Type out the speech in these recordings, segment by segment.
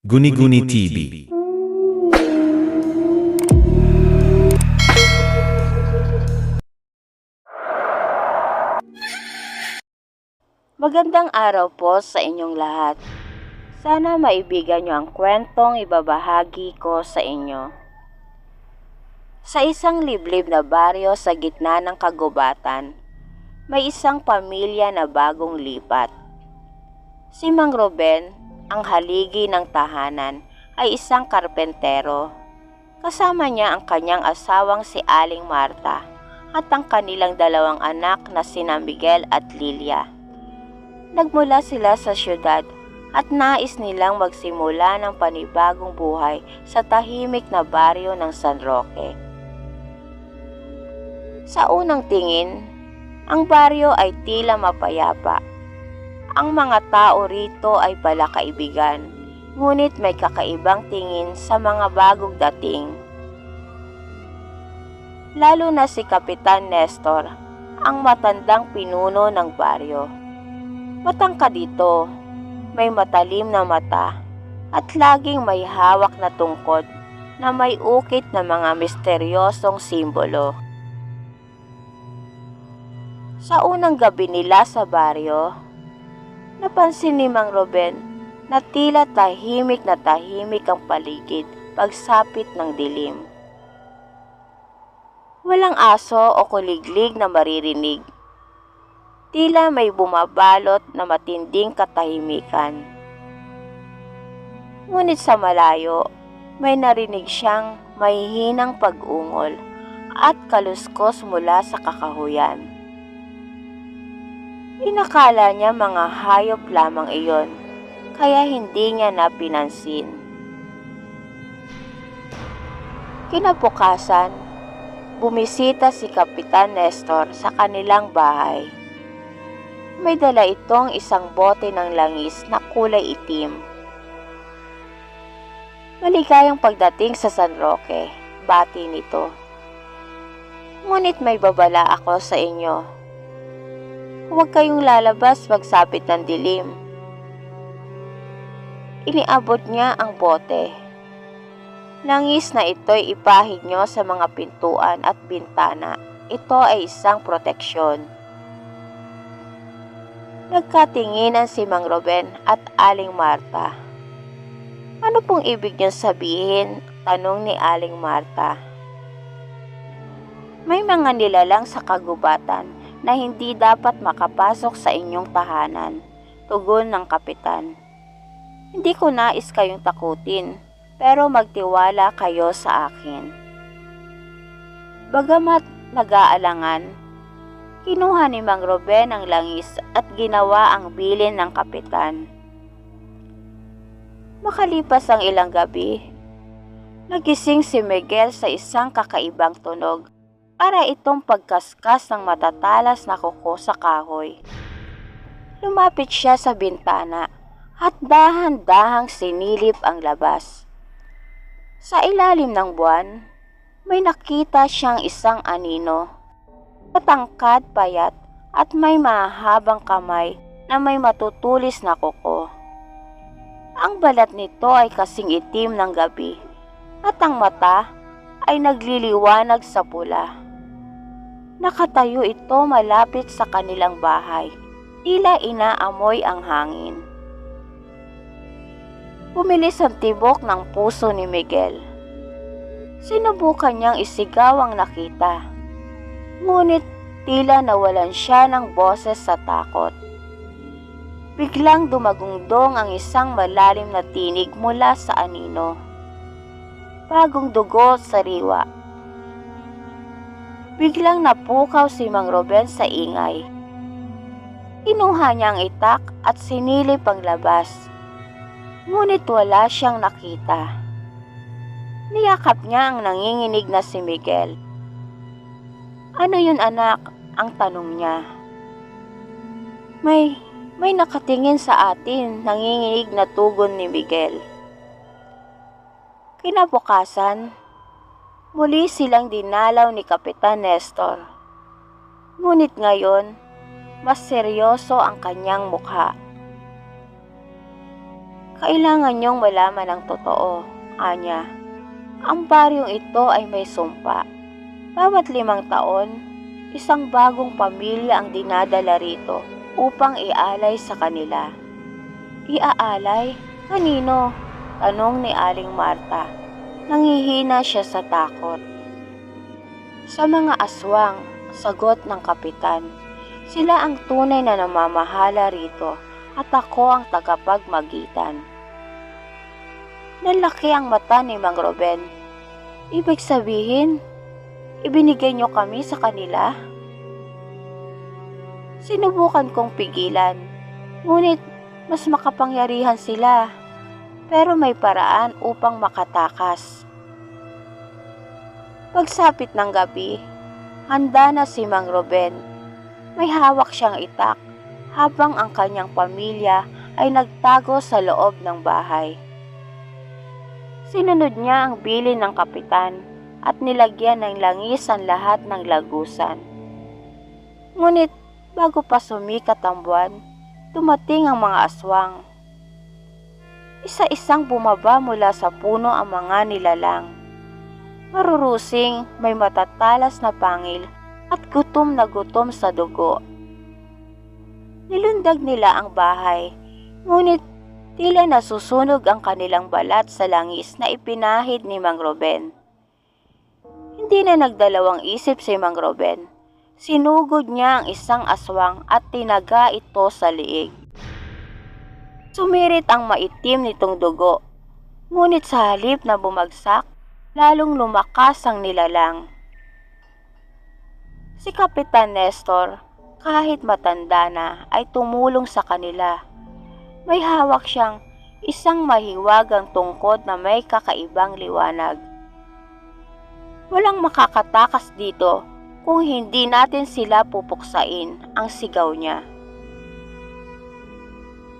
Guni-Guni TV. Magandang araw po sa inyong lahat. Sana maibigan niyo ang kwentong ibabahagi ko sa inyo. Sa isang liblib na baryo sa gitna ng kagubatan, may isang pamilya na bagong lipat. Si Mang Ruben, ang haligi ng tahanan, ay isang karpentero. Kasama niya ang kanyang asawang si Aling Marta at ang kanilang dalawang anak na sina Miguel at Lilia. Nagmula sila sa syudad at nais nilang magsimula ng panibagong buhay sa tahimik na baryo ng San Roque. Sa unang tingin, ang baryo ay tila mapayapa. Ang mga tao rito ay pala kaibigan, ngunit may kakaibang tingin sa mga bagong dating. Lalo na si Kapitan Nestor, ang matandang pinuno ng baryo. Matangka dito, may matalim na mata at laging may hawak na tungkod na may ukit na mga misteryosong simbolo. Sa unang gabi nila sa baryo, napansin ni Mang Ruben na tila tahimik na tahimik ang paligid pagsapit ng dilim. Walang aso o kuliglig na maririnig tila may bumabalot na matinding katahimikan. Ngunit sa malayo, may narinig siyang mahihinang pag-ungol at kaluskos mula sa kakahuyan. Inakala niya mga hayop lamang iyon, kaya hindi niya napinansin. Kinabukasan, bumisita si Kapitan Nestor sa kanilang bahay. May dala itong isang bote ng langis na kulay itim. Maligayang pagdating sa San Roque, bati nito. Ngunit may babala ako sa inyo. Huwag kayong lalabas pagsapit ng dilim. Iniabot niya ang bote. Langis na ito'y ipahid nyo sa mga pintuan at bintana. Ito ay isang proteksyon. Nagkatinginan si Mang Ruben at Aling Marta. Ano pong ibig niyang sabihin? Tanong ni Aling Marta. May mga nilalang sa kagubatan na hindi dapat makapasok sa inyong tahanan. Tugon ng kapitan. Hindi ko nais kayong takutin, pero magtiwala kayo sa akin. Bagamat nag-aalangan, Kinuha ni Mang Ruben ang langis at ginawa ang bilin ng kapitan. Makalipas ang ilang gabi, nagising si Miguel sa isang kakaibang tunog para itong pagkaskas ng matatalas na kuko sa kahoy. Lumapit siya sa bintana at dahan-dahang sinilip ang labas. Sa ilalim ng buwan, may nakita siyang isang anino matangkad payat at may mahabang kamay na may matutulis na kuko. Ang balat nito ay kasing itim ng gabi at ang mata ay nagliliwanag sa pula. Nakatayo ito malapit sa kanilang bahay, tila inaamoy ang hangin. Pumilis ang tibok ng puso ni Miguel. Sinubukan niyang isigaw ang nakita ngunit tila nawalan siya ng boses sa takot. Biglang dumagungdong ang isang malalim na tinig mula sa anino. Bagong dugo at sariwa. Biglang napukaw si Mang Ruben sa ingay. Kinuha niya ang itak at sinilip ang labas. Ngunit wala siyang nakita. Niyakap niya ang nanginginig na si Miguel. Ano yun anak? Ang tanong niya. May, may nakatingin sa atin, nanginginig na tugon ni Miguel. Kinabukasan, muli silang dinalaw ni Kapitan Nestor. Ngunit ngayon, mas seryoso ang kanyang mukha. Kailangan niyong malaman ang totoo, Anya. Ang baryong ito ay may sumpa. Bawat limang taon, isang bagong pamilya ang dinadala rito upang ialay sa kanila. Iaalay? Kanino? Tanong ni Aling Marta. Nangihina siya sa takot. Sa mga aswang, sagot ng kapitan. Sila ang tunay na namamahala rito at ako ang tagapagmagitan. Nalaki ang mata ni Mang Ruben. Ibig sabihin, ibinigay niyo kami sa kanila? Sinubukan kong pigilan, ngunit mas makapangyarihan sila. Pero may paraan upang makatakas. Pagsapit ng gabi, handa na si Mang Ruben. May hawak siyang itak habang ang kanyang pamilya ay nagtago sa loob ng bahay. Sinunod niya ang bilin ng kapitan at nilagyan ng langis ang lahat ng lagusan. Ngunit bago pa sumikat ang buwan, dumating ang mga aswang. Isa-isang bumaba mula sa puno ang mga nilalang. Marurusing, may matatalas na pangil at gutom na gutom sa dugo. Nilundag nila ang bahay, ngunit Tila nasusunog ang kanilang balat sa langis na ipinahid ni Mang Ruben. Hindi na nagdalawang isip si Mang Ruben. Sinugod niya ang isang aswang at tinaga ito sa liig. Sumirit ang maitim nitong dugo. Ngunit sa halip na bumagsak, lalong lumakas ang nilalang. Si Kapitan Nestor, kahit matanda na, ay tumulong sa kanila may hawak siyang isang mahiwagang tungkod na may kakaibang liwanag. Walang makakatakas dito kung hindi natin sila pupuksain ang sigaw niya.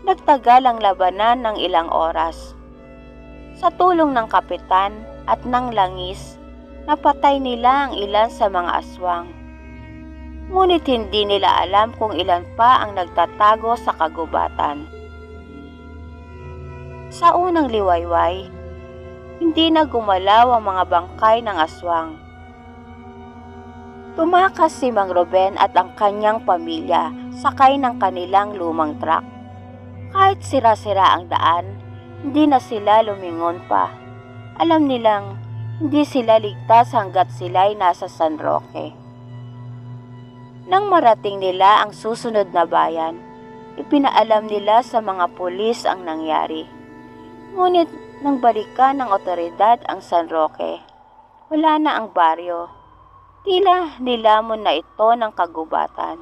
Nagtagal ang labanan ng ilang oras. Sa tulong ng kapitan at ng langis, napatay nila ang ilan sa mga aswang. Ngunit hindi nila alam kung ilan pa ang nagtatago sa kagubatan. Sa unang liwayway, hindi na gumalaw ang mga bangkay ng aswang. Tumakas si Mang Ruben at ang kanyang pamilya sakay ng kanilang lumang truck. Kahit sira-sira ang daan, hindi na sila lumingon pa. Alam nilang hindi sila ligtas hanggat sila'y nasa San Roque. Nang marating nila ang susunod na bayan, ipinaalam nila sa mga pulis ang nangyari. Ngunit nang balikan ng otoridad ang San Roque, wala na ang baryo. Tila nilamon na ito ng kagubatan.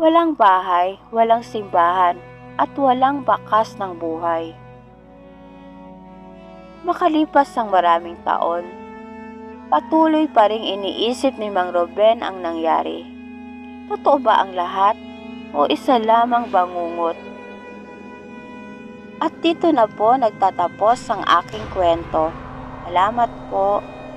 Walang bahay, walang simbahan, at walang bakas ng buhay. Makalipas ang maraming taon, patuloy pa rin iniisip ni Mang Ruben ang nangyari. Totoo ba ang lahat o isa lamang bangungot at dito na po nagtatapos ang aking kwento. Salamat po.